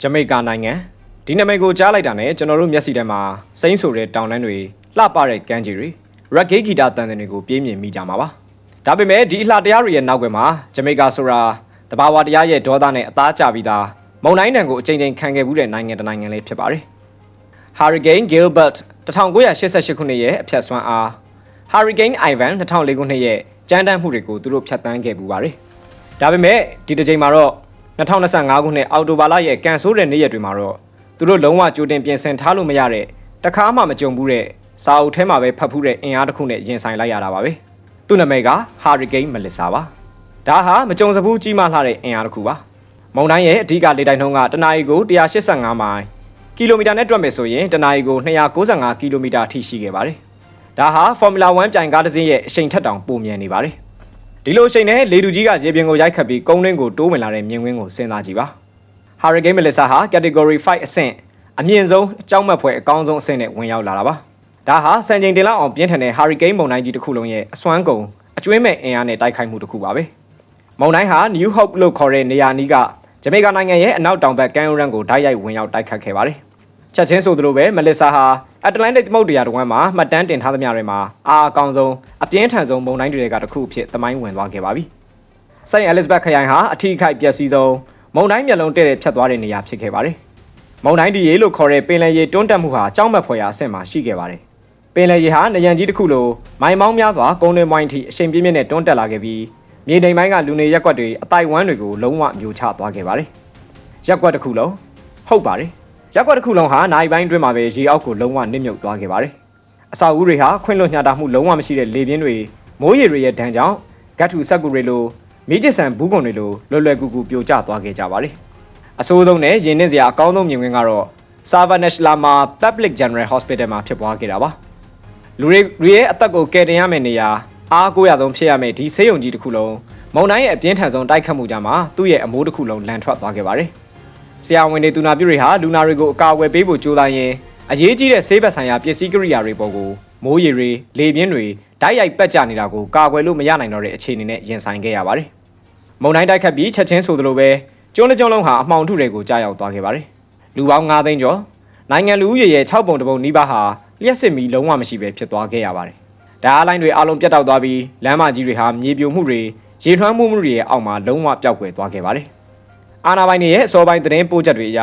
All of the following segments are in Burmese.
ဂျမိကာနိုင်ငံဒီနာမည်ကိုကြားလိုက်တာနဲ့ကျွန်တော်တို့မျက်စိထဲမှာစိမ့်ဆိုတဲ့တောင်တန်းတွေလှပတဲ့ကမ်းခြေတွေရက်ဂေးဂီတာတန်တန်တွေကိုပြင်းမြင်မိကြမှာပါဒါပေမဲ့ဒီအလှတရားတွေရဲ့နောက်ွယ်မှာဂျမိကာဆိုတာတဘာဝတရားရဲ့ဒေါသနဲ့အသားကျပြီးသားမုန်တိုင်းတန်ကိုအချိန်ချင်းခံခဲ့မှုတဲ့နိုင်ငံတစ်နိုင်ငံလေးဖြစ်ပါတယ် Hurricane Gilbert 1988ခုနှစ်ရဲ့အဖြတ်ဆွမ်းအား Hurricane Ivan 2004ခုနှစ်ရဲ့ကြမ်းတမ်းမှုတွေကိုသူတို့ဖျက်ဆီးခဲ့ပူပါတယ်ဒါပေမဲ့ဒီတစ်ချိန်မှာတော့ 2025ခုနှစ်အောက်တိုဘာလရဲ့ကန်ဆိုးတဲ့နေ့ရက်တွေမှာတော့သူတို့လုံးဝကြိုတင်ပြင်ဆင်ထားလို့မရတဲ့တခါမှမကြုံဘူးတဲ့စာအုပ်ထဲမှာပဲဖတ်ဖူးတဲ့အင်အားတစ်ခုနဲ့ရင်ဆိုင်လိုက်ရတာပါပဲသူ့နာမည်က Hurricane Melissa ပါဒါဟာမကြုံစဘူးကြီးမားလှတဲ့အင်အားတစ်ခုပါမုန်တိုင်းရဲ့အဓိကလေတိုက်နှုန်းကတနအီကို185မိုင်ကီလိုမီတာနဲ့တွက်မယ်ဆိုရင်တနအီကို295ကီလိုမီတာထိရှိခဲ့ပါတယ်ဒါဟာ Formula 1ပြိုင်ကားတစ်စင်းရဲ့အရှိန်ထက်တောင်ပိုမြန်နေပါတယ် ဒီလိုအရှိန်နဲ့လေတူကြီးကရေပြင်ကိုရိုက်ခတ်ပြီးကုန်းတွင်းကိုတိုးဝင်လာတဲ့မြင်ကွင်းကိုစဉ်းစားကြည့်ပါ Hurricane Melissa ဟာ Category 5အဆင့်အမြင့်ဆုံးအကြောင်းမဲ့ဖွဲ့အကောင်းဆုံးအဆင့်နဲ့ဝင်ရောက်လာတာပါဒါဟာစံချိန်တင်လောက်အောင်ပြင်းထန်တဲ့ Hurricane မုန်တိုင်းကြီးတစ်ခုလုံးရဲ့အစွမ်းကုန်အကျွေးမဲ့အင်အားနဲ့တိုက်ခိုက်မှုတစ်ခုပါပဲမုန်တိုင်းဟာ New Hope လို့ခေါ်တဲ့နေရာနီးကဂျမေကာနိုင်ငံရဲ့အနောက်တောင်ဘက်ကမ်းရိုးတန်းကိုဓာတ်ရိုက်ဝင်ရောက်တိုက်ခတ်ခဲ့ပါတယ်ချက်ချင်းဆိုသလိုပဲမလစ်ဆာဟာ အတ္တလန်တစ်သမုဒ္ဒရာတစ်ဝန်းမှာမှတ်တမ်းတင်ထားသမျှတွေမှာအားအကောင်းဆုံးအပြင်းထန်ဆုံးမုန်တိုင်းတွေကတစ်ခုအဖြစ်သမိုင်းဝင်သွားခဲ့ပါပြီ။စိန့်အဲလစ်ဘတ်ခရိုင်ဟာအထီးခိုက်ပျက်စီးဆုံးမုန်တိုင်းမျက်လုံးတဲ့တဲ့ဖြတ်သွားတဲ့နေရာဖြစ်ခဲ့ပါတယ်။မုန်တိုင်းဒီရေလို့ခေါ်တဲ့ပင်လယ်ရေတွန်းတက်မှုဟာကြောက်မက်ဖွယ်ရာအဆင့်မှာရှိခဲ့ပါတယ်။ပင်လယ်ရေဟာနရံကြီးတစ်ခုလိုမိုင်မောင်းများစွာကုန်းတွင်းမိုင်းထိအရှိန်ပြင်းပြင်းနဲ့တွန်းတက်လာခဲ့ပြီးမြေတိမ်ပိုင်းကလူနေရက်ကွက်တွေအတိုင်ဝမ်းတွေကိုလုံးဝမျိုးချသွားခဲ့ပါတယ်။ရက်ကွက်တစ်ခုလုံးဟုတ်ပါတယ်။ ရက်ကွက်တစ်ခုလုံးဟာနိုင်ပိုင်းအတွင်းမှာပဲရေအောက်ကိုလုံးဝနစ်မြုပ်သွားခဲ့ပါတယ်။အဆောက်အဦတွေဟာခွင့်လွှတ်ညှတာမှုလုံးဝမရှိတဲ့လေပြင်းတွေမိုးရေတွေရဲ့ဒဏ်ကြောင့်ဂတ်ထူဆက်ကူတွေလိုမိကျဆန်ဘူးကွန်တွေလိုလွယ်လွယ်ကူကူပြိုကျသွားခဲ့ကြပါတယ်။အဆိုးဆုံးနဲ့ရင်းနှင်းစရာအကောင်းဆုံးမြင်ကွင်းကတော့ Savannah Lama Public General Hospital မှာဖြစ်ပွားခဲ့တာပါ။လူတွေတွေရဲ့အသက်ကိုကယ်တင်ရမယ့်နေရာအားကိုးရဆုံးဖြစ်ရမယ့်ဒီဆေးရုံကြီးတစ်ခုလုံးမုံတိုင်းရဲ့အပြင်းထန်ဆုံးတိုက်ခတ်မှုကြမှာသူ့ရဲ့အမိုးတစ်ခုလုံးလန်ထွက်သွားခဲ့ပါတယ်။ ဆရာဝန်တွေသူနာပြုတွေဟာလူနာတွေကိုအကာအကွယ်ပေးဖို့ကြိုးစားရင်းအရေးကြီးတဲ့ဆေးဘက်ဆိုင်ရာပစ္စည်းကိရိယာတွေပေါ်ကိုမိုးရေတွေလေပြင်းတွေဓာတ်ရိုက်ပက်ကျနေတာကိုကာကွယ်လို့မရနိုင်တော့တဲ့အခြေအနေနဲ့ရင်ဆိုင်ခဲ့ရပါတယ်။မုံတိုင်းတိုက်ခတ်ပြီးချက်ချင်းဆိုသလိုပဲကျွန်းတစ်ကျွန်းလုံးဟာအမှောင်ထုတွေကိုကြားရောက်သွားခဲ့ပါတယ်။လူပေါင်း9သိန်းကျော်နိုင်ငံလူဦးရေရဲ့6ပုံတပုံနီးပါးဟာလျှက်စစ်မီလုံးဝမရှိပဲဖြစ်သွားခဲ့ရပါတယ်။ဓာတ်အားလိုင်းတွေအလုံးပြတ်တောက်သွားပြီးလမ်းမကြီးတွေဟာမြေပြိုမှုတွေရေထွမ်းမှုမှုတွေရဲ့အောက်မှာလုံးဝပျောက်ကွယ်သွားခဲ့ပါတယ်။ အာနာပိုင်တွေရဲ့အစောပိုင်းသတင်းပို့ချက်တွေအရ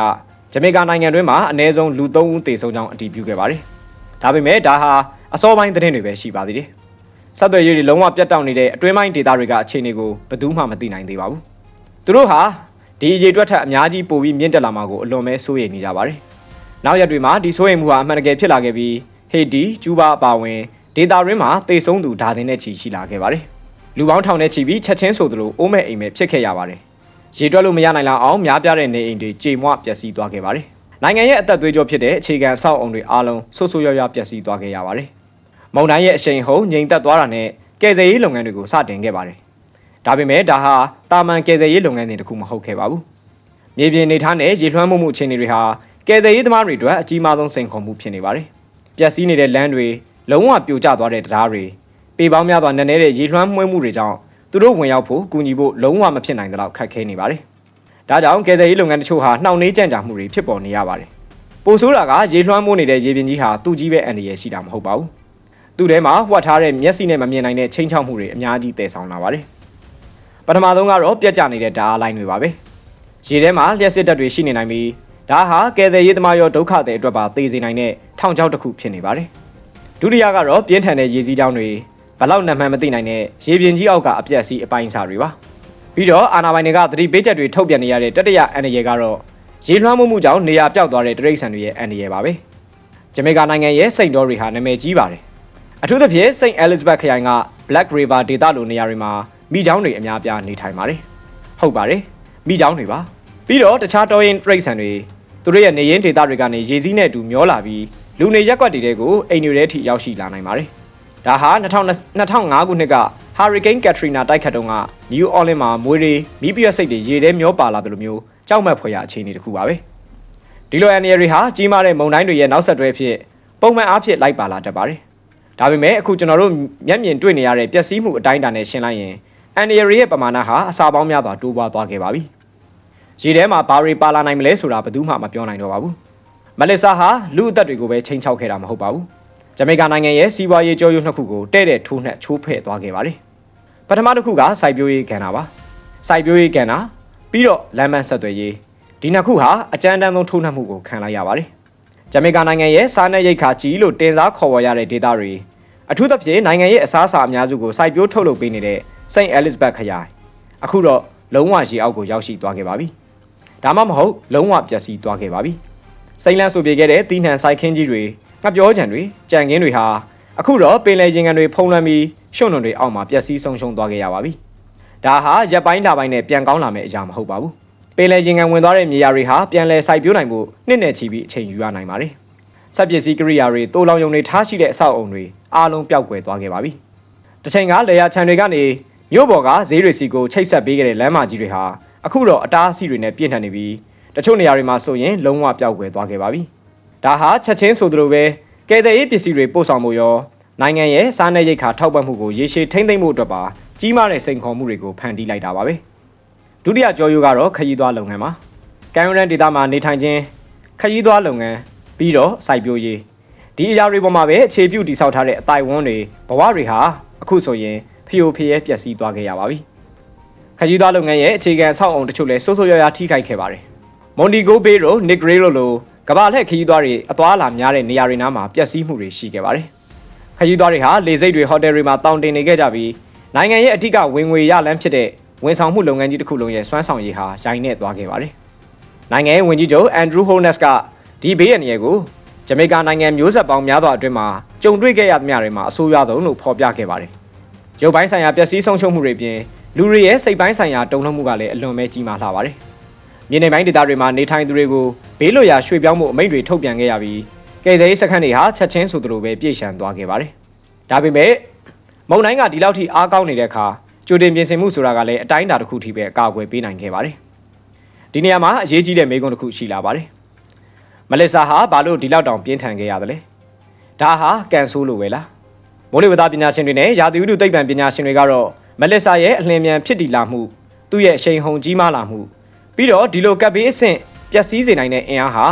ဂျမေကာနိုင်ငံတွင်းမှာအနည်းဆုံးလူ3ဦးသေဆုံးကြောင်းအတည်ပြုခဲ့ပါတယ်။ဒါပေမဲ့ဒါဟာအစောပိုင်းသတင်းတွေပဲရှိပါသေးတယ်။ဆက်သွယ်ရေးတွေလုံးဝပြတ်တောက်နေတဲ့အတွင်းပိုင်းဒေသတွေကအခြေအနေကိုဘယ်သူမှမသိနိုင်သေးပါဘူး။သူတို့ဟာဒီအရေးအတွက်ထက်အများကြီးပိုပြီးမြင့်တက်လာမှာကိုအလွန်ပဲစိုးရိမ်နေကြပါတယ်။နောက်ရက်တွေမှာဒီစိုးရိမ်မှုဟာအမှန်တကယ်ဖြစ်လာခဲ့ပြီးဟေတီကျူးဘာအပါအဝင်ဒေသရင်းမှာသေဆုံးသူဒါသင်းနဲ့ချီရှိလာခဲ့ပါတယ်။လူပေါင်းထောင်နဲ့ချီပြီးချက်ချင်းဆိုသလိုအိုးမဲ့အိမ်မဲ့ဖြစ်ခဲ့ရပါတယ်။ ရေတွက်လို့မရနိုင်လောက်အောင်များပြားတဲ့နေအိမ်တွေကြေမွပျက်စီးသွားခဲ့ပါတယ်။နိုင်ငံရဲ့အသက်သွေးကြောဖြစ်တဲ့အခြေခံအဆောက်အုံတွေအားလုံးဆိုးဆိုးရွားရွားပျက်စီးသွားခဲ့ရပါတယ်။မုံတိုင်းရဲ့အရှိန်ဟုန်ငြိမ်သက်သွားတာနဲ့ကယ်ဆယ်ရေးလုပ်ငန်းတွေကိုစတင်ခဲ့ပါတယ်။ဒါပေမဲ့ဒါဟာတာမန်ကယ်ဆယ်ရေးလုပ်ငန်းတွေတခုမဟုတ်ခဲ့ပါဘူး။မြေပြင်နေထားနဲ့ရေလွှမ်းမှုမှုအခြေအနေတွေဟာကယ်ဆယ်ရေးသမားတွေအတွက်အကြီးမားဆုံးစိန်ခေါ်မှုဖြစ်နေပါတယ်။ပျက်စီးနေတဲ့လမ်းတွေလုံးဝပြိုကျသွားတဲ့တရားတွေပေပေါင်းများစွာနက်နဲတဲ့ရေလွှမ်းမှုမှုတွေကြောင့် သူတို့ဝင်ရောက်ဖို့ကူညီဖို့လုံးဝမဖြစ်နိုင်တဲ့လောက်ခက်ခဲနေပါတယ်။ဒါကြောင့်ကယ်ဆယ်ရေးလုပ်ငန်းတချို့ဟာနှောင့်နှေးကြန့်ကြာမှုတွေဖြစ်ပေါ်နေရပါတယ်။ပိုဆိုးတာကရေလွှမ်းမိုးနေတဲ့ရေပြင်ကြီးဟာသူ့ကြီးပဲအန္တရာယ်ရှိတာမဟုတ်ပါဘူး။သူ့ထဲမှာဝှက်ထားတဲ့မျက်စိနဲ့မမြင်နိုင်တဲ့ချင်းချောက်မှုတွေအများကြီးတည်ဆောင်လာပါတယ်။ပထမဆုံးကတော့ပြက်ကျနေတဲ့ဓာတ်လိုင်းတွေပါပဲ။ရေထဲမှာလျှက်စစ်တပ်တွေရှိနေနိုင်ပြီးဒါဟာကယ်ဆယ်ရေးသမားရောဒုက္ခတွေအတွက်ပါသေစေနိုင်တဲ့ထောင်ချောက်တစ်ခုဖြစ်နေပါတယ်။ဒုတိယကတော့ပြင်းထန်တဲ့ရေစည်းကြောင်းတွေ ဘလောက်နံမှန်မသိနိုင်တဲ့ရေပြင်ကြီးအောက်ကအပြက်စီးအပိုင်းစာတွေပါပြီးတော့အာနာပိုင်တွေကသတိပေးချက်တွေထုတ်ပြန်နေရတဲ့တတရအန်ရယ်ကတော့ရေလွှမ်းမှုမှုကြောင့်နေရာပြောက်သွားတဲ့တရိတ်ဆန်တွေရဲ့အန်ရယ်ပါပဲဂျမေကာနိုင်ငံရဲ့စိန့်တော်တွေဟာနာမည်ကြီးပါတယ်အထူးသဖြင့်စိန့်အဲလစ်ဘတ်ခရိုင်က Black River ဒေသလိုနေရာတွေမှာမိချောင်းတွေအများပြားနေထိုင်ပါတယ်ဟုတ်ပါတယ်မိချောင်းတွေပါပြီးတော့တခြားတော်ရင်တရိတ်ဆန်တွေသူတို့ရဲ့နေရင်ဒေသတွေကနေရေစည်းနဲ့အတူမျောလာပြီးလူနေရက်ကွက်တွေတဲကိုအိမ်တွေထဲထိရောက်ရှိလာနိုင်ပါတယ် ဒါဟာ2005ခုနှစ်က Hurricane Katrina တိုက်ခတ်တုန်းက New Orleans မှာမွေးတွေမိပြည့်စိတ်တွေရေထဲမျောပါလာတယ်လို့မျိုးကြောက်မက်ဖွယ်ရာအခြေအနေတစ်ခုပါပဲဒီလိုအန်ရီတွေဟာကြီးမားတဲ့မုန်တိုင်းတွေရဲ့နောက်ဆက်တွဲဖြစ်ပုံမှန်အားဖြင့်လိုက်ပါလာတတ်ပါတယ်ဒါပေမဲ့အခုကျွန်တော်တို့မျက်မြင်တွေ့နေရတဲ့ပျက်စီးမှုအတိုင်းအတာနဲ့ရှင်းလိုက်ရင်အန်ရီရဲ့ပမာဏဟာအစာပေါင်းများစွာတိုးပွားသွားခဲ့ပါပြီရေထဲမှာဘာတွေပါလာနိုင်မလဲဆိုတာဘယ်သူမှမပြောနိုင်တော့ပါဘူးမလစ်ဆာဟာလူအသက်တွေကိုပဲချိန်ချောက်ခဲ့တာမဟုတ်ပါဘူး ဂျမေကာနိုင်ငံရဲ့စီးပွားရေးကြောရုံနှစ်ခုကိုတဲ့တဲ့ထိုးနှက်ချိုးဖဲ့သွားခဲ့ပါတယ်ပထမတစ်ခုကစိုက်ပျိုးရေးကဏ္ဍပါစိုက်ပျိုးရေးကဏ္ဍပြီးတော့လမ်းမဆက်သွယ်ရေးဒီနှစ်ခုဟာအကြမ်းတမ်းဆုံးထိုးနှက်မှုကိုခံလိုက်ရပါတယ်ဂျမေကာနိုင်ငံရဲ့စားနပ်ရိက္ခာကြီးလို့တင်စားခေါ်ဝေါ်ရတဲ့ဒေသတွေအထူးသဖြင့်နိုင်ငံရဲ့အစားအစာအများစုကိုစိုက်ပျိုးထုတ်လုပ်ပေးနေတဲ့စိန့်အဲလစ်ဘတ်ခရိုင်အခုတော့လုံးဝရေအောက်ကိုရောက်ရှိသွားခဲ့ပါပြီ။ဒါမှမဟုတ်လုံးဝပျက်စီးသွားခဲ့ပါပြီ။စိန့်လန်းဆိုပြေခဲ့တဲ့တီးနှံစိုက်ခင်းကြီးတွေငှ က်ပြောကြံတွေကြံခင်းတွေဟာအခုတော့ပင်လယ်ရင်ကန်တွေဖုံးလွှမ်းပြီးရှုံ့နှုံတွေအောက်မှာပျက်စီးဆုံးရှုံးသွားခဲ့ရပါပြီ။ဒါဟာရက်ပိုင်းတာပိုင်းနဲ့ပြန်ကောင်းလာမယ့်အရာမဟုတ်ပါဘူး။ပင်လယ်ရင်ကန်ဝင်သွားတဲ့မြေယာတွေဟာပြန်လည်စိုက်ပျိုးနိုင်ဖို့နှစ်နဲ့ချီပြီးအချိန်ယူရနိုင်ပါတယ်။စက်ပစ္စည်းကိရိယာတွေတိုးလောင်ယုံတွေထားရှိတဲ့အဆောက်အုံတွေအားလုံးပျောက်ကွယ်သွားခဲ့ပါပြီ။တစ်ချိန်ကလေယာခြံတွေကနေမြို့ပေါ်ကဈေးတွေစီကိုချိတ်ဆက်ပေးခဲ့တဲ့လမ်းမကြီးတွေဟာအခုတော့အတားအဆီးတွေနဲ့ပြည့်ထန်နေပြီးတချို့နေရာတွေမှာဆိုရင်လုံးဝပျောက်ကွယ်သွားခဲ့ပါပြီ။ ဒါဟာချက်ချင်းဆိုသလိုပဲကယ်ဆယ်ရေးပစ္စည်းတွေပို့ဆောင်မှုရောနိုင်ငံရဲ့စားနပ်ရိက္ခာထောက်ပံ့မှုကိုရေရှည်ထိန်းသိမ်းမှုအတွက်ပါကြီးမားတဲ့စိန်ခေါ်မှုတွေကိုဖန်တီးလိုက်တာပါပဲ။ဒုတိယကြောရိုးကတော့ခရီးသွားလုပ်ငန်းပါ။ကန်ယူရန်ဒေသမှာနေထိုင်ခြင်းခရီးသွားလုပ်ငန်းပြီးတော့စိုက်ပျိုးရေးဒီအရာတွေပေါ်မှာပဲအခြေပြုတည်ဆောက်ထားတဲ့အတိုင်ဝန်းတွေဘဝတွေဟာအခုဆိုရင်ဖျို့ဖျဲပျက်စီးသွားခဲ့ရပါပြီ။ခကြီးသားလုပ်ငန်းရဲ့အခြေခံအဆောက်အုံတချို့လည်းစိုးစိုးရွားရွားထိခိုက်ခဲ့ပါတယ်။မွန်ဒီဂိုဘေးရိုနစ်ဂရေးလိုလို ကမ္ဘာလှည့်ခကြီးသားတွေအသွားအလာများတဲ့နေရာတွေနားမှာပျက်စီးမှုတွေရှိခဲ့ပါတယ်။ခကြီးသားတွေဟာလေဆိပ်တွေဟိုတယ်တွေမှာတောင်းတင်နေခဲ့ကြပြီးနိုင်ငံရဲ့အထူးကဝင်ငွေရလမ်းဖြစ်တဲ့ဝန်ဆောင်မှုလုပ်ငန်းကြီးတစ်ခုလုံးရဲ့စွမ်းဆောင်ရည်ဟာရိုင်းနေသွားခဲ့ပါတယ်။နိုင်ငံရဲ့ဝန်ကြီးချုပ်အန်ဒရူးဟိုနက်စ်ကဒီဘေးရန်ရဲ့ကိုဂျမေကာနိုင်ငံမျိုးဆက်ပေါင်းများစွာအတွင်းမှာကြုံတွေ့ခဲ့ရသမျှတွေမှာအဆိုးရွားဆုံးလို့ဖော်ပြခဲ့ပါတယ်။ရုပ်ပိုင်းဆိုင်ရာပျက်စီးဆုံးရှုံးမှုတွေပြင်လူတွေရဲ့စိတ်ပိုင်းဆိုင်ရာတုံ့နှုံမှုကလည်းအလွန်ပဲကြီးမားလာပါတယ်။ မြေနေပိုင်းဒေသတွေမှာနေထိုင်သူတွေကိုဘေးလွတ်ရာရွှေ့ပြောင်းမှုအမိန့်တွေထုတ်ပြန်ခဲ့ရပြီးကယ်ဆယ်ရေးစခန်းတွေဟာချက်ချင်းဆိုသလိုပဲပြည့်ရှံသွားခဲ့ပါတယ်။ဒါပေမဲ့မုံတိုင်းကဒီလောက်ထိအားကောင်းနေတဲ့အခါကြိုတင်ပြင်ဆင်မှုဆိုတာကလည်းအတိုင်းအတာတစ်ခုထိပဲအကာအကွယ်ပေးနိုင်ခဲ့ပါတယ်။ဒီနေရာမှာအရေးကြီးတဲ့မေးခွန်းတစ်ခုရှိလာပါတယ်။မလစ်ဆာဟာဘာလို့ဒီလောက်တောင်ပြင်းထန်ခဲ့ရသလဲ။ဒါဟာကန်ဆိုးလို့ပဲလား။မိုးလေဝသပညာရှင်တွေနဲ့ရာသီဥတုသိပ္ပံပညာရှင်တွေကတော့မလစ်ဆာရဲ့အလင်းမြန်ဖြစ်တည်လာမှုသူ့ရဲ့အရှိန်ဟုန်ကြီးမားလာမှု ပြီးတော့ဒီလိုကပ်ဘေးအဆင့်ပျက်စီးစေနိုင်တဲ့အင်အားဟာ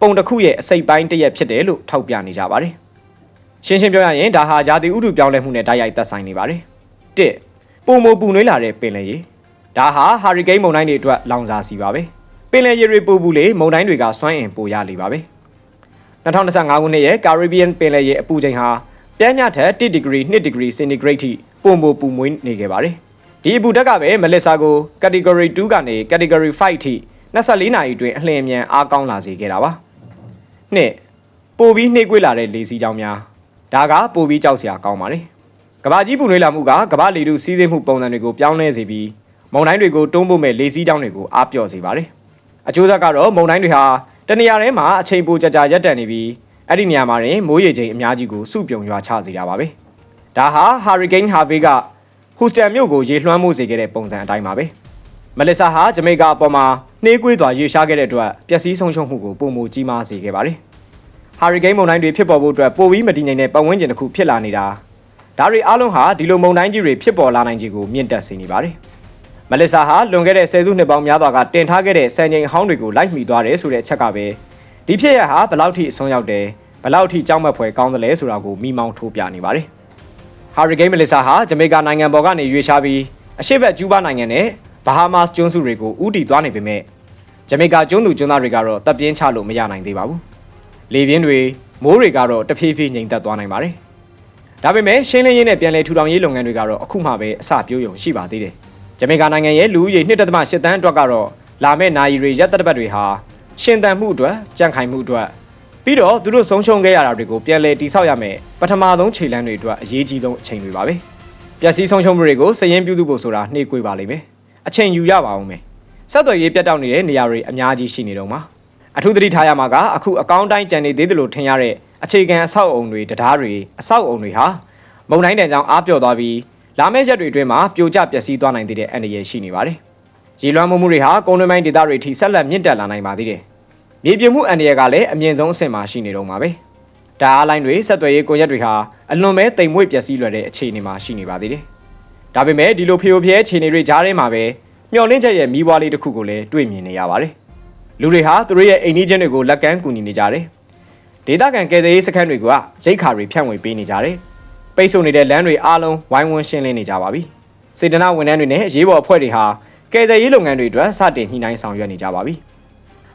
ပုံတစ်ခုရဲ့အစိတ်ပိုင်းတစ်ရက်ဖြစ်တယ်လို့ထောက်ပြနေကြပါတယ်။ရှင်းရှင်းပြောရရင်ဒါဟာရာသီဥတုပြောင်းလဲမှုနဲ့တိုက်ရိုက်သက်ဆိုင်နေပါတယ်။တစ်ပုံမပူနွေးလာတဲ့ပင်လယ်ရေဒါဟာဟာရီကိန်းမုန်တိုင်းတွေအတွက်လောင်စာစီပါပဲ။ပင်လယ်ရေတွေပူပူလေမုန်တိုင်းတွေကစွမ်းအင်ပိုရလေပါပဲ။2025ခုနှစ်ရဲ့ Caribbean ပင်လယ်ရေအပူချိန်ဟာပြင်းမြထက်1 degree 2 degree centigrade ထိပုံမပူမွေးနေခဲ့ပါတယ်။ ဒီအပူဓာတ်ကပဲမလက်ဆာကို category 2ကနေ category 5ထိ24နာရီအတွင်းအလင်းအမြန်အားကောင်းလာစေခဲ့တာပါ။နှစ်ပိုပြီးနှိမ့်ကွေးလာတဲ့လေစီးကြောင်းများဒါကပိုပြီးကြောက်စရာကောင်းပါတယ်။ကဘာကြီးပူနွေးလာမှုကကဘာလေထုစီးဆင်းမှုပုံစံတွေကိုပြောင်းလဲစေပြီးမုန်တိုင်းတွေကိုတွန်းပို့မဲ့လေစီးကြောင်းတွေကိုအားပြော့စေပါတယ်။အကျိုးဆက်ကတော့မုန်တိုင်းတွေဟာတနေရာထဲမှာအချိန်ပိုကြာကြာရပ်တန့်နေပြီးအဲ့ဒီနေရာမှာရင်မိုးရေချိန်အများကြီးကိုစုပြုံရွာချစေတာပါပဲ။ဒါဟာ Hurricane Harvey က ဟူစတန်မြို့ကိုရေလွှမ်းမိုးစေခဲ့တဲ့ပုံစံအတိုင်းပါပဲ။မလစ်ဆာဟာဂျမေကာအပေါ်မှာနှေးကွေးစွာရေရှားခဲ့တဲ့အတွက်ပျက်စီးဆုံးရှုံးမှုကိုပုံမကြီးမားစေခဲ့ပါတယ်။ Hurricane မုန်တိုင်းတွေဖြစ်ပေါ်ဖို့အတွက်ပိုပြီးမတည်ငြိမ်တဲ့ပတ်ဝန်းကျင်တစ်ခုဖြစ်လာနေတာဒါတွေအားလုံးဟာဒီလိုမုန်တိုင်းကြီးတွေဖြစ်ပေါ်လာနိုင်ခြေကိုမြင့်တက်စေနေပါတယ်။မလစ်ဆာဟာလွန်ခဲ့တဲ့ဆယ်စုနှစ်ပေါင်းများစွာကတင်ထားခဲ့တဲ့စံချိန်အဟောင်းတွေကိုလိုက်မိသွားတယ်ဆိုတဲ့အချက်ကပဲဒီဖြစ်ရဟာဘယ်လောက်ထိအဆုံးရောက်တယ်ဘယ်လောက်ထိကြောက်မက်ဖွယ်ကောင်းသလဲဆိုတာကိုမိမောင်းထိုးပြနေပါတယ်။ Hurricane Melissa ဟာဂျမေကာနိုင်ငံပေါ်ကနေရွေ့ရှားပြီးအရှေ့ဘက်ကျူးဘားနိုင်ငံနဲ့ Bahamas ကျွန်းစုတွေကိုဥတီသွားနေပေမဲ့ဂျမေကာကျွန်းသူကျွန်းသားတွေကတော့တပ်ပြင်းချလို့မရနိုင်သေးပါဘူး။လေပြင်းတွေမိုးတွေကတော့တဖြည်းဖြည်းငြိမ်သက်သွားနိုင်ပါတယ်။ဒါပေမဲ့ရှင်းလင်းရေးနဲ့ပြန်လည်ထူထောင်ရေးလုပ်ငန်းတွေကတော့အခုမှပဲအစပြိုးယုံရှိပါသေးတယ်။ဂျမေကာနိုင်ငံရဲ့လူဦးရေ1.8တန်းအတွက်ကတော့လာမယ့်နိုင်ရီရက်သက်တပတ်တွေဟာရှင်သန်မှုအတွက်ကြံ့ခိုင်မှုအတွက် ပြီးတော့သူတို့ဆုံးရှုံးခဲ့ရတာတွေကိုပြန်လည်တိဆောက်ရမယ်ပထမဆုံးခြေလှမ်းတွေအတွက်အရေးကြီးဆုံးအချိန်တွေပါပဲပျက်စီးဆုံးရှုံးမှုတွေကိုစည်ရင်းပြုစုဖို့ဆိုတာနှေးကွေးပါလိမ့်မယ်အချိန်ယူရပါအောင်မယ်ဆက်သွယ်ရေးပြတ်တောက်နေတဲ့နေရာတွေအများကြီးရှိနေတော့မှာအထူးသတိထားရမှာကအခုအကောင့်တိုင်းကြံနေသေးတယ်လို့ထင်ရတဲ့အခြေခံအဆောက်အုံတွေတရားတွေအဆောက်အုံတွေဟာမုံတိုင်းတန်ကြောင်အားပြော့သွားပြီးလာမယ့်ရက်တွေအတွင်းမှာပြိုကျပျက်စီးသွားနိုင်သေးတဲ့အန္တရာယ်ရှိနေပါတယ်ရေလွှမ်းမှုမှုတွေဟာကုန်းတွင်းပိုင်းဒေသတွေထိဆက်လက်မြင့်တက်လာနိုင်ပါသေးတယ် မြေပြင်မှုအန္တရာယ်ကလည်းအမြင့်ဆုံးအဆင့်မှာရှိနေတော့မှာပဲ။ဒါအားလိုင်းတွေဆက်သွယ်ရေးကွန်ရက်တွေဟာအလွန်ပဲတိမ်မွေ့ပျက်စီးလွယ်တဲ့အခြေအနေမှာရှိနေပါသေးတယ်။ဒါပေမဲ့ဒီလိုဖျို့ဖျဲအခြေအနေတွေကြားထဲမှာပဲမျော်လင့်ချက်ရဲ့မီးပွားလေးတစ်ခုကိုလည်းတွေ့မြင်နေရပါတယ်လူတွေဟာသူတို့ရဲ့အိမ်နီးချင်းတွေကိုလက်ကမ်းကူညီနေကြတယ်ဒေသခံကယ်ဆယ်ရေးစခန်းတွေကရိတ်ခါတွေဖြန့်ဝေပေးနေကြတယ်ပိတ်ဆို့နေတဲ့လမ်းတွေအားလုံးဝိုင်းဝန်းရှင်းလင်းနေကြပါပြီစေတနာဝန်ထမ်းတွေနဲ့အရေးပေါ်အဖွဲ့တွေဟာကယ်ဆယ်ရေးလုပ်ငန်းတွေအတွက်စတင်ညှိနှိုင်းဆောင်ရွက်နေကြပါပြီ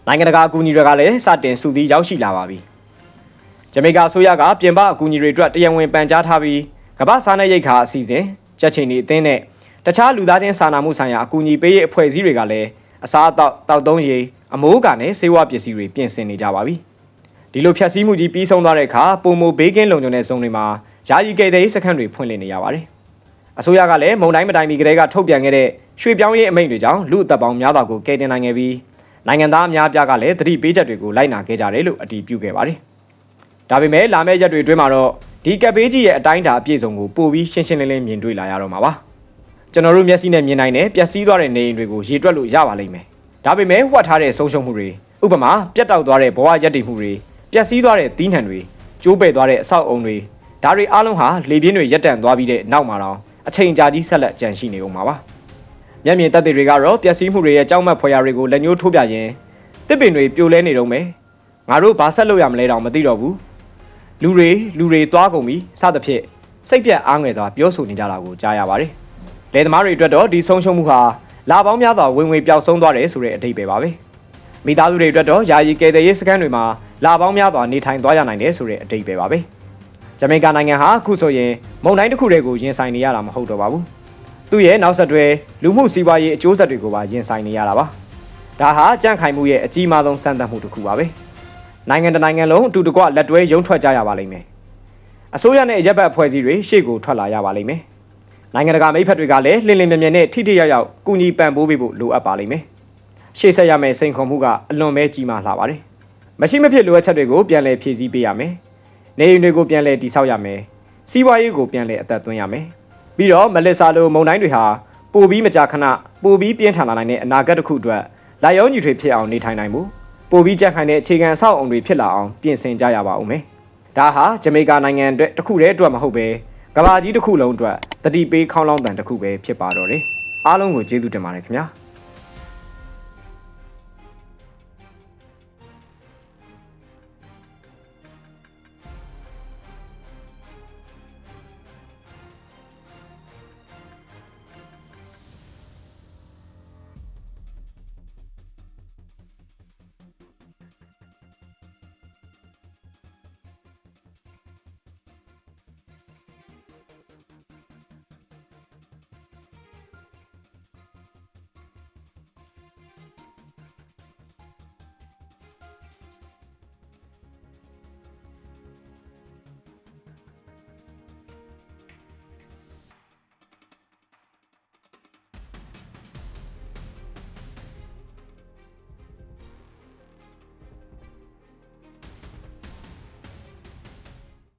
နိုင်ငံတကာအကူအညီတွေကလည်းစတင်စုစည်းရောက်ရှိလာပါပြီဂျမေကာအစိုးရကပြင်ပအကူအညီတွေအတွက်တရားဝင်ပန်ကြားထားပြီးကမ္ဘာစားနပ်ရိက္ခာအစီအစဉ်ကြက်ချိန်တွေအသင်းနဲ့တခြားလူသားချင်းစာနာမှုဆိုင်ရာအကူအညီပေးရေးအဖွဲ့အစည်းတွေကလည်းအစားအသောက်တောက်သုံးရေအမိုးအကာနဲ့ဆေးဝါးပစ္စည်းတွေပြင်ဆင်နေကြပါပြီဒီလိုဖြတ်စည်းမှုကြီးပြီးဆုံးသွားတဲ့အခါပုံမဘေးကင်းလုံခြုံတဲ့ဇုံတွေမှာယာယီကယ်ဆယ်ရေးစခန်းတွေဖွင့်လှစ်နေရပါတယ်အစိုးရကလည်းမုံတိုင်းမတိုင်းမီကလေးကထုတ်ပြန်ခဲ့တဲ့ရွှေပြောင်းရေးအမိန့်တွေကြောင့်လူအသက်ပေါင်းများစွာကိုကယ်တင်နိုင်ခဲ့ပြီး နိုင်ငံသားအများအပြားကလည်းသတိပေးချက်တွေကိုလိုက်နာခဲ့ကြတယ်လို့အတည်ပြုခဲ့ပါတယ်ဒါပေမဲ့လာမယ့်ရက်တွေအတွင်းမှာတော့ဒီကပ်ဘေးကြီးရဲ့အတိုင်းအတာအပြည့်စုံကိုပို့ပြီးရှင်းရှင်းလင်းလင်းမြင်တွေ့လာရတော့မှာပါကျွန်တော်တို့မျက်စိနဲ့မြင်နိုင်တဲ့ပျက်စီးသွားတဲ့နေအိမ်တွေကိုရေတွက်လို့ရပါလိမ့်မယ်ဒါပေမဲ့ဝှက်ထားတဲ့ဆုံးရှုံးမှုတွေဥပမာပြတ်တောက်သွားတဲ့ဘဝရက်တည်မှုတွေပျက်စီးသွားတဲ့သီးနှံတွေကျိုးပဲ့သွားတဲ့အဆောက်အုံတွေဒါတွေအားလုံးဟာလေပြင်းတွေရက်တန့်သွားပြီးတဲ့နောက်မှာတော့အချိန်ကြာကြီးဆက်လက်ကြန့်ရှိနေဦးမှာပါ မျက်မြင်သက်သေတွေကတော့ပျက်စီးမှုတွေရဲ့ကြောက်မက်ဖွယ်ရာတွေကိုလက်ညှိုးထိုးပြရင်းတစ်ပင်တွေပြိုလဲနေတော့မယ်ငါတို့ဘာဆက်လုပ်ရမလဲတောင်မသိတော့ဘူးလူတွေလူတွေသွားကုန်ပြီစသဖြင့်စိတ်ပြက်အားငယ်စွာပြောဆိုနေကြတာကိုကြားရပါတယ်။လယ်သမားတွေအတွက်တော့ဒီဆုံးရှုံးမှုဟာလာပေါင်းများစွာဝင်ဝင်ပျောက်ဆုံးသွားတယ်ဆိုတဲ့အဓိပ္ပာယ်ပါပဲ။မိသားစုတွေအတွက်တော့ယာယီကယ်ဆယ်ရေးစခန်းတွေမှာလာပေါင်းများစွာနေထိုင်သွားရနိုင်တယ်ဆိုတဲ့အဓိပ္ပာယ်ပါပဲ။ဂျမေကာနိုင်ငံဟာအခုဆိုရင်မုန်တိုင်းတစ်ခုတည်းကိုရင်ဆိုင်နေရတာမဟုတ်တော့ပါဘူး။ သူ့ရဲ့နောက်ဆက်တွဲလူမှုစီးပွားရေးအကျိုးဆက်တွေကိုပါရင်ဆိုင်နေရတာပါ။ဒါဟာကြန့်ခိုင်မှုရဲ့အကြီးမားဆုံးစံတတ်မှုတစ်ခုပါပဲ။နိုင်ငံတစ်နိုင်ငံလုံးအတူတကွလက်တွဲရုံထွက်ကြရပါလိမ့်မယ်။အစိုးရနဲ့ရပ်ဘက်အဖွဲ့အစည်းတွေရှေ့ကိုထွက်လာရပါလိမ့်မယ်။နိုင်ငံတကာမိတ်ဖက်တွေကလည်းလင်းလင်းမြင်မြင်နဲ့ထိထိရောက်ရောက်ကူညီပံ့ပိုးပေးဖို့လိုအပ်ပါလိမ့်မယ်။ရှေ့ဆက်ရမယ့်စိန်ခေါ်မှုကအလွန်ပဲကြီးမားလာပါတယ်။မရှိမဖြစ်လိုအပ်ချက်တွေကိုပြန်လည်ဖြည့်ဆည်းပေးရမယ်။နေအိမ်တွေကိုပြန်လည်တည်ဆောက်ရမယ်။စီးပွားရေးကိုပြန်လည်အသက်သွင်းရမယ်။ ပြီးတော့မလစ်စာလိုမုံတိုင်းတွေဟာပိုပြီးမကြာခဏပိုပြီးပြင်းထန်လာနိုင်တဲ့အနာဂတ်တစ်ခုအတွက်လာရောညီထွေဖြစ်အောင်နေထိုင်နိုင်မှုပိုပြီးကြက်ခိုင်တဲ့အခြေခံအဆောက်အုံတွေဖြစ်လာအောင်ပြင်ဆင်ကြရပါဦးမယ်။ဒါဟာဂျမေကာနိုင်ငံအတွက်တစ်ခုတည်းအတွက်မဟုတ်ပဲကမ္ဘာကြီးတစ်ခုလုံးအတွက်တတိပေးခေါင်းလောင်းတန်တစ်ခုပဲဖြစ်ပါတော့တယ်။အားလုံးကိုကျေးဇူးတင်ပါတယ်ခင်ဗျာ။